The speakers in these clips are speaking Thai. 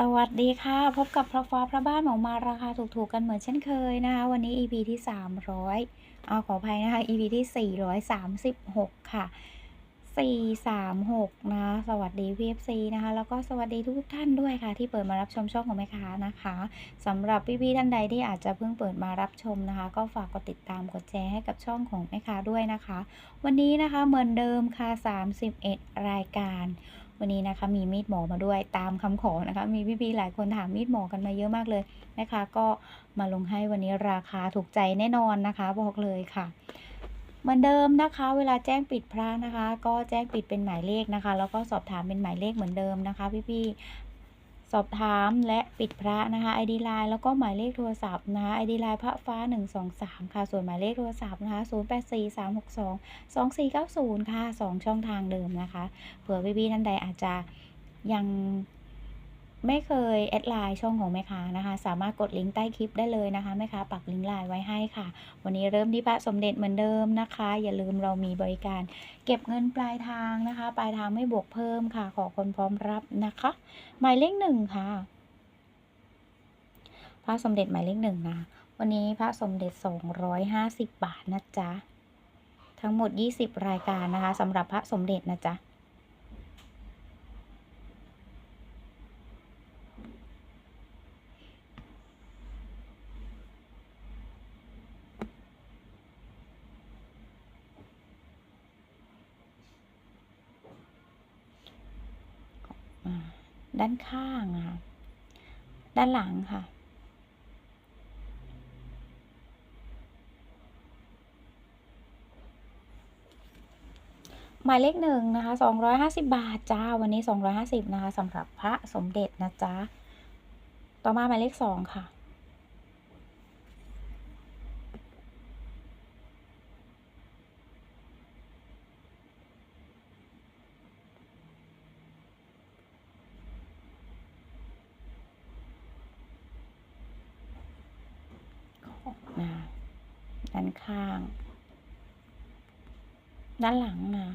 สวัสดีค่ะ พบกับพระฟ้าพระบ้านหมอมาราคาถูกๆกันเหมือนเช่นเคยนะคะ วันนี้ EP ที่ 300เอาขออภัยนะคะ EP ที่ 436 ค่ะ 436 นะ สวัสดี PFC นะคะ แล้วก็สวัสดีทุกท่านด้วยค่ะ ที่เปิดมารับชมช่องของแม่ค้านะคะสำหรับพี่ๆท่านใดที่อาจจะเพิ่งเปิดมารับชมนะคะ ก็ฝากกดติดตามกดแชร์ให้กับช่องของแม่ค้าด้วยนะคะ วันนี้นะคะเหมือนเดิมค่ะ 31 รายการ วันนี้นะคะมีมีดหมอมาด้วยตามคำขอนะคะ มีพี่ๆหลายคนถามมีดหมอกันมาเยอะมากเลยนะคะ ก็มาลงให้วันนี้ราคาถูกใจแน่นอนนะคะ บอกเลยค่ะเหมือนเดิมนะคะ เวลาแจ้งปิดพระนะคะ ก็แจ้งปิดเป็นหมายเลขนะคะ แล้วก็สอบถามเป็นหมายเลขเหมือนเดิมนะคะ พี่ๆ สอบถามและปิดพระนะคะ ID line แล้วก็หมายเลขโทรศัพท์นะคะ ID line พระฟ้า 123 ค่ะ ส่วนหมายเลขโทรศัพท์นะคะ 084362 2490 ค่ะ 2 ช่องทางเดิมนะคะ เผื่อพี่ๆท่านใดอาจจะยัง ไม่เคยแอดไลน์ช่องของแม่ค้านะคะ สามารถกดลิงก์ใต้คลิปได้เลยนะคะแม่ค้าปักลิงก์ไลน์ไว้ให้ค่ะ วันนี้เริ่มที่พระสมเด็จเหมือนเดิมนะคะ อย่าลืมเรามีบริการ เก็บเงินปลายทางนะคะ ปลายทางไม่บวกเพิ่มค่ะ ขอคนพร้อมรับนะคะ หมายเลขหนึ่งค่ะพระสมเด็จหมายเลขหนึ่งนะวันนี้พระสมเด็จ 250 บาทนะจ๊ะทั้งหมด 20 รายการนะคะสำหรับพระสมเด็จนะจ๊ะ ด้านข้างค่ะ ด้านหลังค่ะ หมายเลขหนึ่งนะคะสองร้อยห้าสิบาทจ้า วันนี้สองร้อยห้าสิบนะคะสำหรับพระสมเด็จนะจ๊ะ ต่อมาหมายเลขสองค่ะ ด้านข้าง ด้านหลังนะ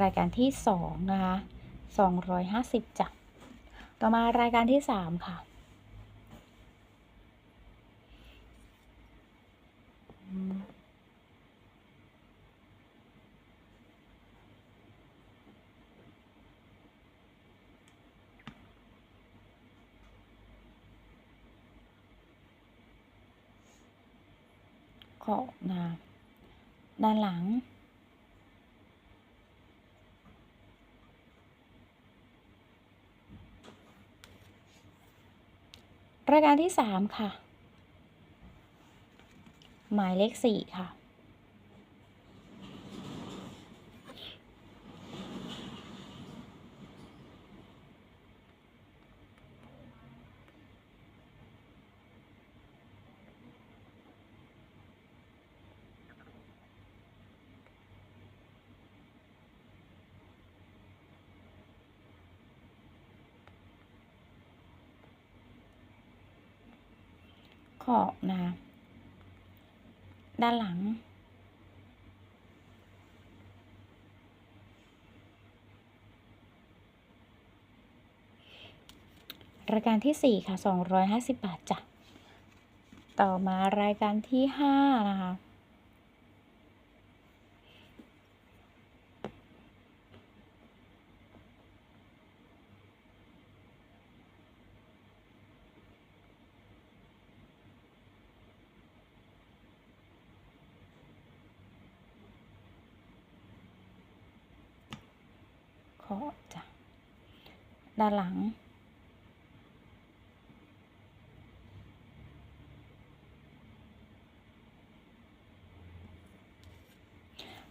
รายการที่สองนะคะสองร้อยห้าสิบจ้ะต่อมารายการที่สามค่ะ เกาะนะด้านหลัง รายการที่สามค่ะ หมายเลขสี่ค่ะ ขอบนะคะด้านหลัง รายการที่สี่ค่ะสองร้อยห้าสิบบาทจ้ะ ต่อมารายการที่ห้านะคะ ขอจ้ะ ด้านหลัง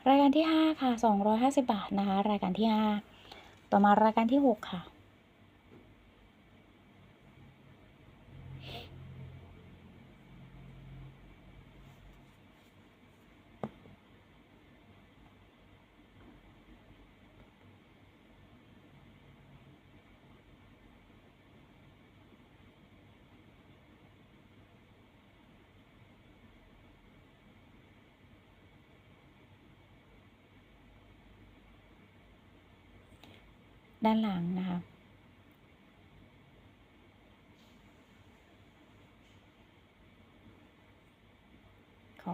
รายการที่ห้าค่ะสองร้อยห้าสิบาทนะคะ รายการที่ห้าต่อมารายการที่หกค่ะ ด้านหลังนะคะขอ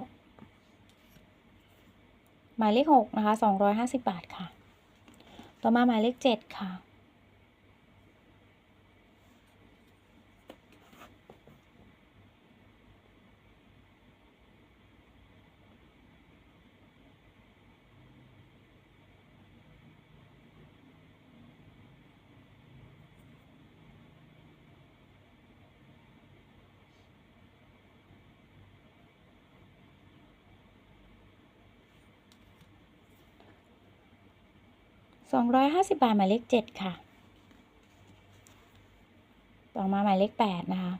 หมายเลขหกนะคะสองร้อยห้าสิบบาทค่ะ ต่อมาหมายเลขเจ็ดค่ะ สองร้อยห้าสิบบาทหมายเลขเจ็ดค่ะ ต่อมาหมายเลขแปดนะคะ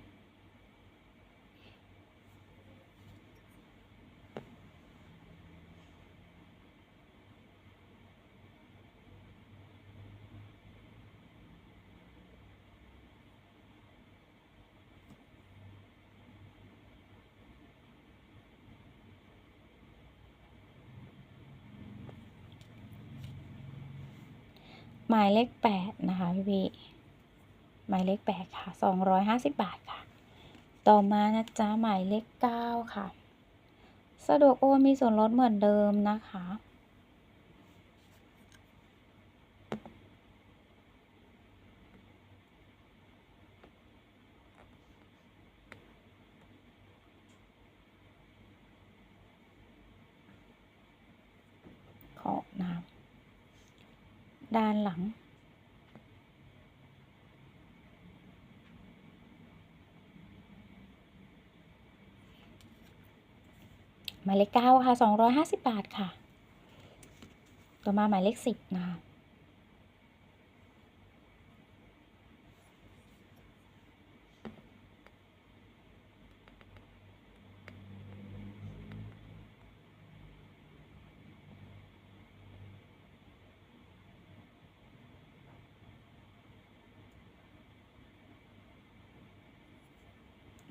ายเลขแปดนะคะพี่พี่หมายเลขแปดค่ะสองร้อยห้าสิบบาทค่ะ ต่อมานะจ๊ะหมายเลขเก้าค่ะ สะดวกโอนมีส่วนลดเหมือนเดิมนะคะ ขอบนะคะด้าน หลัง หมายเลขเก้าค่ะสองร้อยห้าสิบบาทค่ะ ต่อมาหมายเลขสิบนะคะ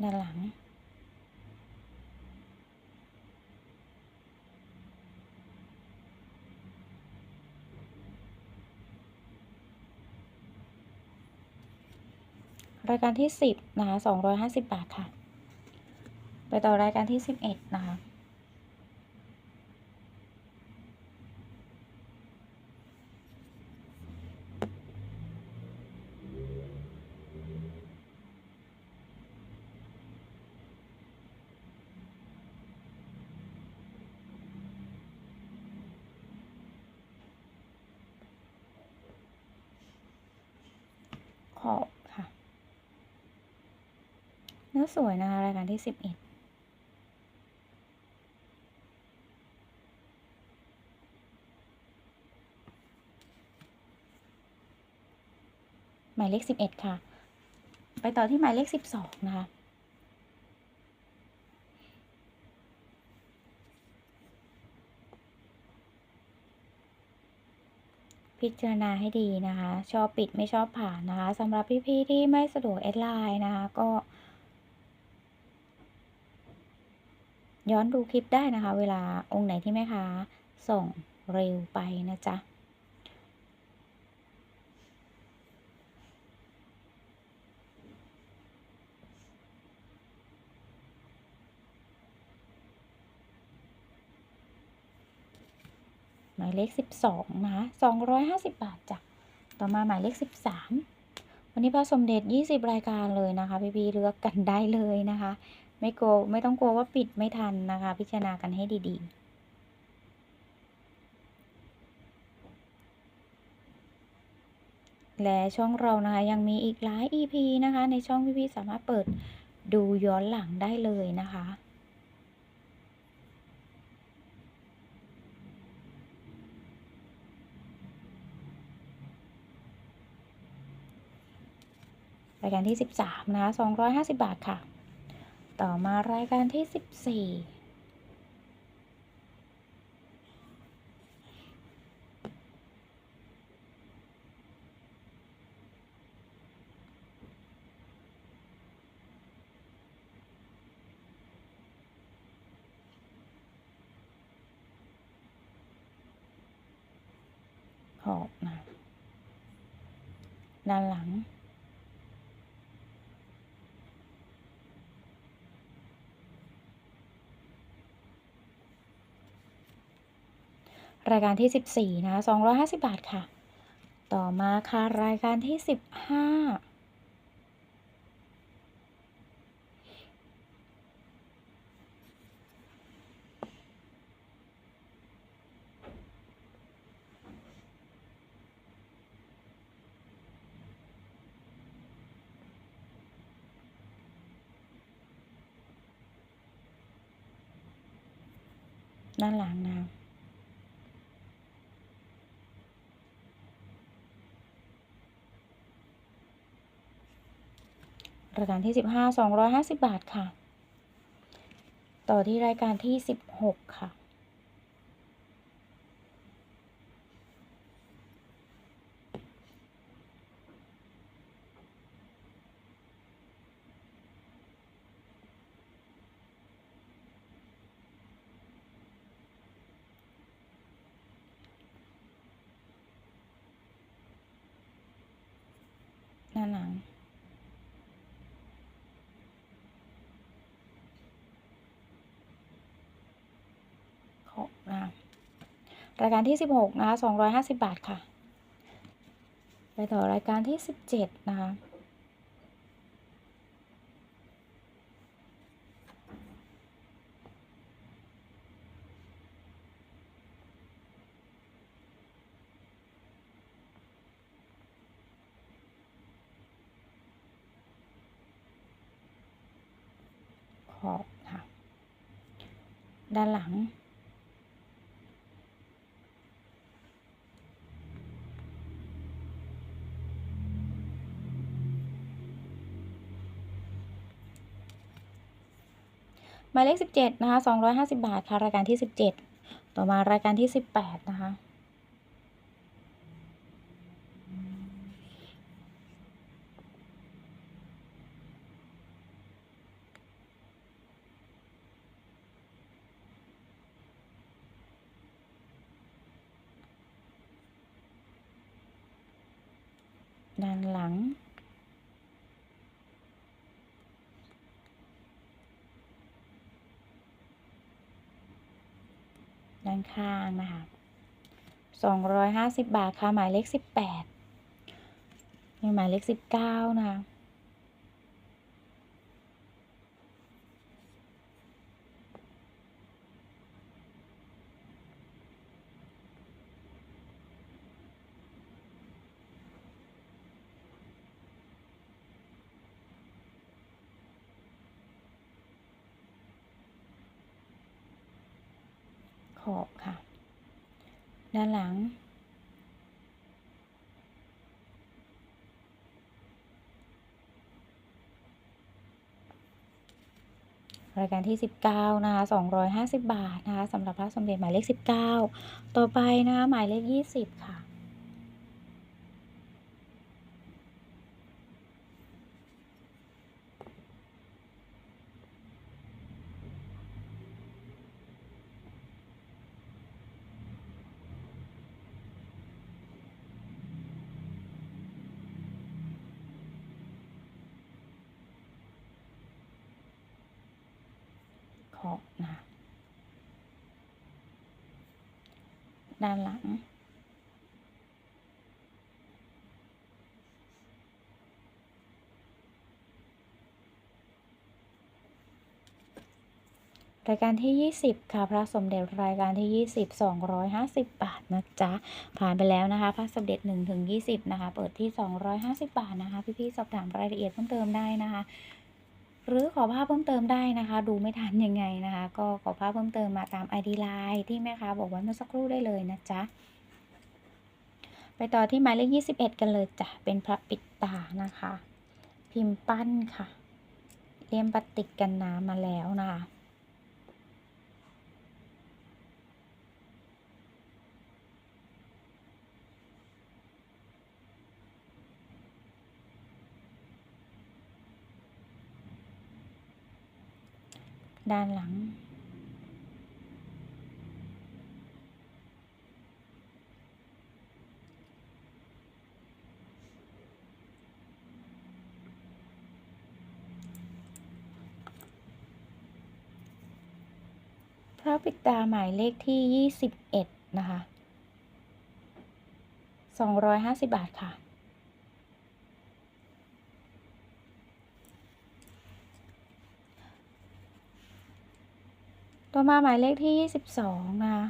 ด้านหลัง รายการที่สิบนะคะสองร้อยห้าสิบบาทค่ะ ไปต่อรายการที่สิบเอ็ดนะคะ อบค่ะ เนื้อสวยนะคะรายการที่สิบเอ็ดหมายเลขสิบเอ็ดค่ะ ไปต่อที่หมายเลขสิบสองนะคะ พิจารณาให้ดีนะคะ ชอบปิดไม่ชอบผ่านนะคะสำหรับพี่ๆที่ไม่สะดวกแอดไลน์นะคะ ก็ ย้อนดูคลิปได้นะคะ เวลาองค์ไหนที่แม่ค้าส่งเร็วไปนะจ๊ะายเลขสิบสองนะคะสองร้อยห้าสิบบาทจ้ะต่อมาหมายเลขสิบสามวันนี้พระสมเด็จยี่สิบรายการเลยนะคะ พี่ๆเลือกกันได้เลยนะคะ ไม่กลัวไม่ต้องกลัวว่าปิดไม่ทันนะคะ พิจารณากันให้ดีๆและช่องเรานะคะยังมีอีกหลาย EP นะคะ ในช่องพี่ๆสามารถเปิดดูย้อนหลังได้เลยนะคะายการที่ 13 นะคะ 250 บาทค่ะ ต่อมารายการที่ 14ขอบนะด้านหลัง รายการที่ 14 นะคะ250 บาทค่ะ ต่อมาค่ะ รายการที่ 15ด้านหลังนะ รายการที่ 15 250 บาทค่ะ ต่อที่รายการที่ 16 ค่ะ ด้านหลัง ขอบนะคะ รายการที่ 16 นะคะ 250 บาทค่ะ ไปต่อรายการที่ 17 นะคะ ขอบค่ะ ด้านหลัง มายเลข 17 นะคะ 250 บาทค่ะ รายการที่ 17 ต่อมารายการที่ 18 นะคะ ด้านหลัง ด้าน ข้างนะคะ250 บาทค่ะหมายเลข 18มีหมายเลข 19 นะคะ อบค่ะ ด้านหลัง รายการที่ 19 นะคะ 250 บาทนะคะสำหรับพระสมเด็จหมายเลข 19 ต่อไปนะคะหมายเลข 20 ค่ะ ขอบนะคะด้านหลัง รายการที่ 20 ค่ะ พระสมเด็จรายการที่ 20 250 บาทนะจ๊ะ ผ่านไปแล้วนะคะ พระสมเด็จ1ถึง20 นะคะ เปิดที่ 250 บาทนะคะ พี่ๆ สอบถามรายละเอียดเพิ่มเติมได้นะคะ หรือขอภาพเพิ่มเติมได้นะคะ ดูไม่ทันยังไงนะคะ ก็ขอภาพเพิ่มเติมมาตาม ID Line ที่แม่ค้าบอกไว้เมื่อสักครู่ได้เลยนะจ๊ะไปต่อที่หมายเลข 21 กันเลยจ้ะ เป็นพระปิดตานะคะ พิมพ์ปั้นค่ะ เลี่ยมปฏิกกันน้ำมาแล้วนะคะ ด้านหลัง พระปิดตาหมายเลขที่ 21 นะคะ 250 บาทค่ะ ต่อมาหมายเลขที่ยี่สิบสองนะคะ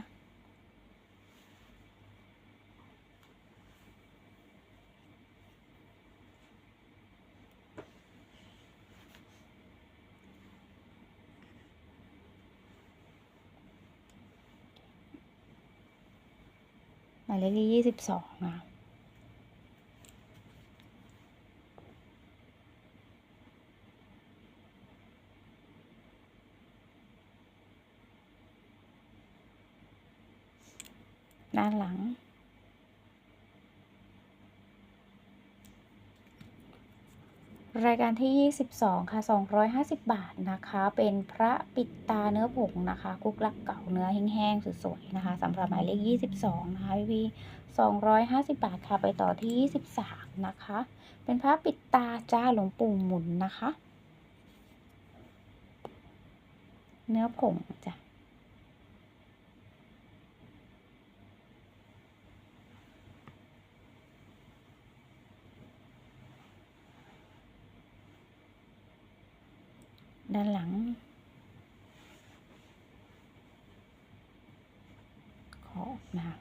หมายเลขที่ยี่สิบสองนะ ด้านหลัง รายการที่ 22 ค่ะ 250 บาทนะคะ เป็นพระปิดตาเนื้อผงนะคะ กุกลักเก่าเนื้อแห้งๆสวยๆนะคะสำหรับหมายเลข 22 นะคะพี่250 บาทค่ะ ไปต่อที่ 23 นะคะ เป็นพระปิดตาจ้าหลวงปู่หมุนนะคะ เนื้อผงจ้ะ ด้านหลัง ขอบนะคะ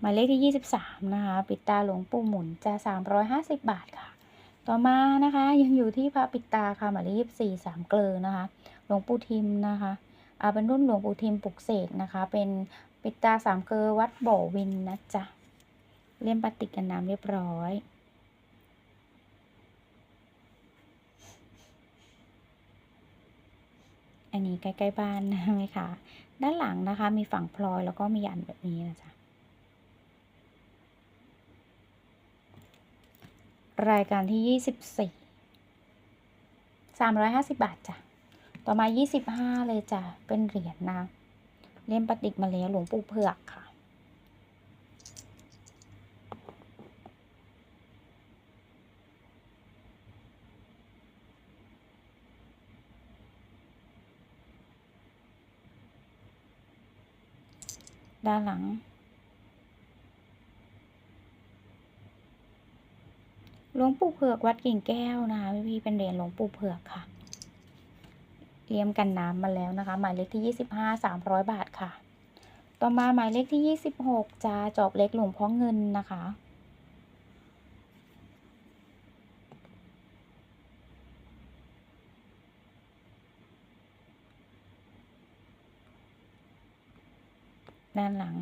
หมายเลขที่ 23 นะคะ ปิดตาหลวงปู่หมุนจะ 350 บาทค่ะ ต่อมานะคะ ยังอยู่ที่พระปิดตาค่ะหมายเลข24สามเกลอนะคะ หลวงปู่ทิมนะคะอาเป็นรุ่นหลวงปู่ทิมปลุกเสกนะคะ เป็นปิดตาสามเกลอวัดบ่อวินนะจ๊ะ เลี่ยมปฏิกกันน้ำเรียบร้อย อันนี้ใกล้ๆบ้านใช่ไหมคะ ด้านหลังนะคะมีฝั่งพลอยแล้วก็มียันแบบนี้นะจ๊ะรายการที่24 350บาทจ้ะ ต่อมายี่สิบห้าเลยจ้ะ เป็นเหรียญนะ เล่มปฏิกมาแล้วหลวงปู่เผือกค่ะ ด้านหลัง หลวงปู่เผือกวัดกิ่งแก้วนะคะพี่เป็นเหรียญหลวงปู่เผือกค่ะเลี่ยมกันน้ำมาแล้วนะคะ หมายเลขที่ 25 300 บาทค่ะ ต่อมาหมายเลขที่ 26จะจอบเล็กหลวงพ่อเงินนะคะ ด้านหลัง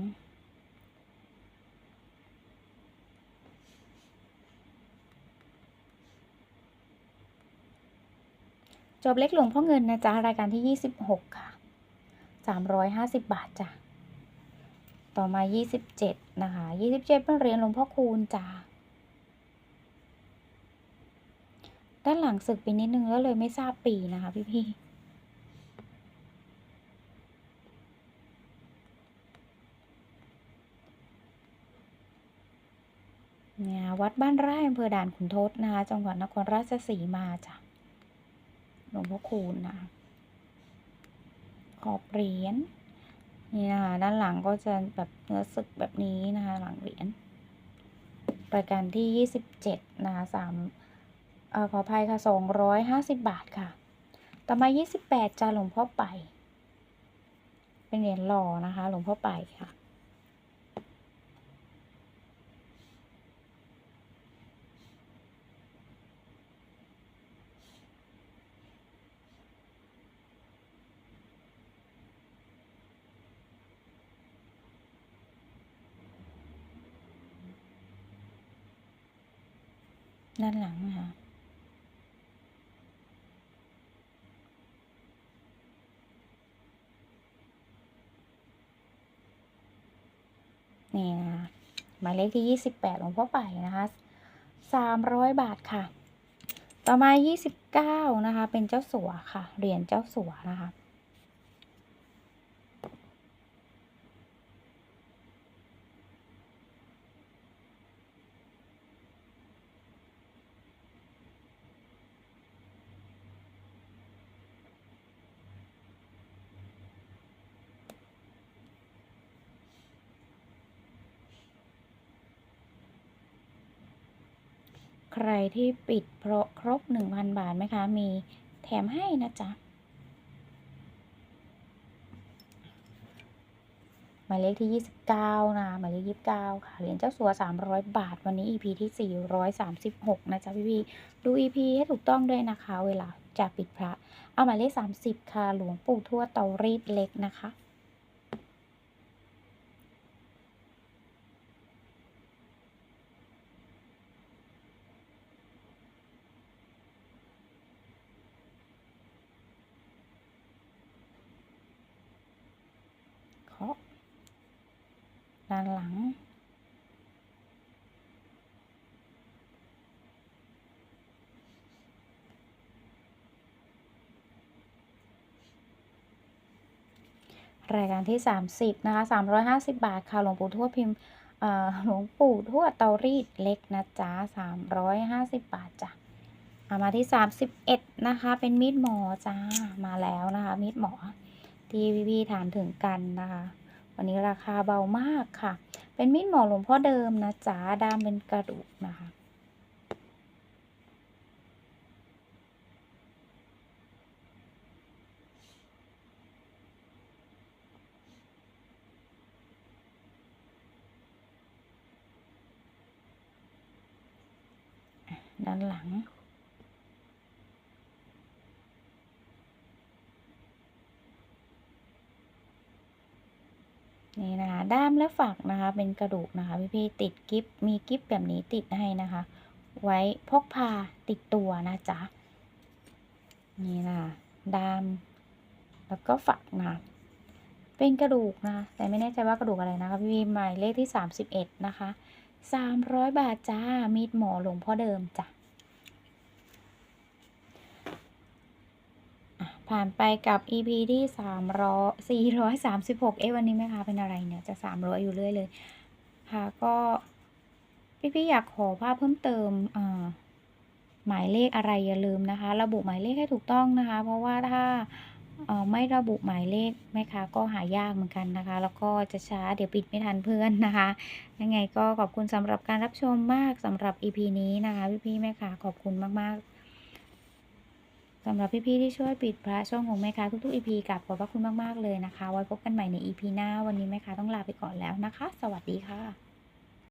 จบเล็กหลวงพ่อเงินนะจ๊ะ รายการที่ 26 ค่ะ 350 บาทจ้ะ ต่อมา 27 นะคะ 27เป็นเหรียญหลวงพ่อคูณจ้ะด้านหลังสึกไปนิดนึงแล้วเลยไม่ทราบปีนะคะพี่ๆ เนี่ยวัดบ้านไร่อำเภอด่านขุนทดนะคะจังหวัดนครราชสีมาจ้ะหลวงพ่อคูณนะขอบเหรียญนี่นะคะด้านหลังก็จะแบบเนื้อสึกแบบนี้นะคะหลังเหรียญรายการที่ยี่สิบเจ็ดนะคะสามขออภัยค่ะสองร้อยห้าสิบบาทค่ะ ต่อมายี่สิบแปดจ้าหลวงพ่อไป เป็นเหรียญหล่อนะคะ หลวงพ่อไปค่ะ ด้านหลังนะคะนี่นะคะหมายเลขที่ 28 หลวงพ่อไปนะคะ 300 บาทค่ะ ต่อมา 29 นะคะ เป็นเจ้าสัวค่ะ เหรียญเจ้าสัวนะคะ ใครที่ปิดเพราะครบ 1,000 บาทไหมคะ มีแถมให้นะจ๊ะหมายเลขที่ 29 นะคะหมายเลข29 ค่ะ เหรียญเจ้าสัว 300 บาท วันนี้ EP ที่ 436 นะจ๊ะพี่ๆดู EP ให้ถูกต้องด้วยนะคะ เวลาจะปิดพระ เอาหมายเลข 30 ค่ะ หลวงปู่ทวดเตารีดเล็กนะคะ ด้านหลัง รายการที่ 30 นะคะ 350 บาท ค่ะ หลวงปู่ทวดพิมพ์หลวงปู่ทวดเตารีดเล็กนะจ๊ะ350 บาทจ้ะเอามาที่ 31 นะคะ เป็นมีดหมอจ้า มาแล้วนะคะ มีดหมอที่พี่ๆถามถึงกันนะคะ วันนี้ราคาเบามากค่ะ เป็นมีดหมอหลวงพ่อเดิมนะจ๊ะดามเป็นกระดูกนะคะด้านหลัง นี่นะคะ ด้ามและฝักนะคะ เป็นกระดูกนะคะ พี่ๆติดกิฟมีกิฟแบบนี้ติดให้นะคะ ไว้พกพาติดตัวนะจ๊ะนี่นะคะด้าม แล้วก็ฝักนะเป็นกระดูกนะแต่ไม่แน่ใจว่ากระดูกอะไรนะคะ พี่ๆหมายเลขที่ 31 นะคะ 300 บาทจ้ามีดหมอหลวงพ่อเดิมจ้ะ ผ่านไปกับ EP ที่300 436 เอ๊ะวันนี้แม่ค้าเป็นอะไรเนี่ย จะ 300 อยู่เรื่อยเลย ค่ะ ก็พี่ๆอยากขอภาพเพิ่มเติมอ่าหมายเลขอะไรอย่าลืมนะคะ ระบุหมายเลขให้ถูกต้องนะคะ เพราะว่าถ้าอ่อไม่ระบุหมายเลขแม่ค้าก็หายากเหมือนกันนะคะ แล้วก็จะช้าเดี๋ยวปิดไม่ทันเพื่อนนะคะ ยังไงก็ขอบคุณสำหรับการรับชมมากสำหรับ EP นี้นะคะ พี่ๆแม่ค้าขอบคุณมากๆ สำหรับพี่ๆที่ช่วยปิดพระช่องของแม่ค้าทุกๆ EP กับขอบพระคุณมากๆเลยนะคะ ไว้พบกันใหม่ใน EP หน้าวันนี้แม่ค้าต้องลาไปก่อนแล้วนะคะ สวัสดีค่ะ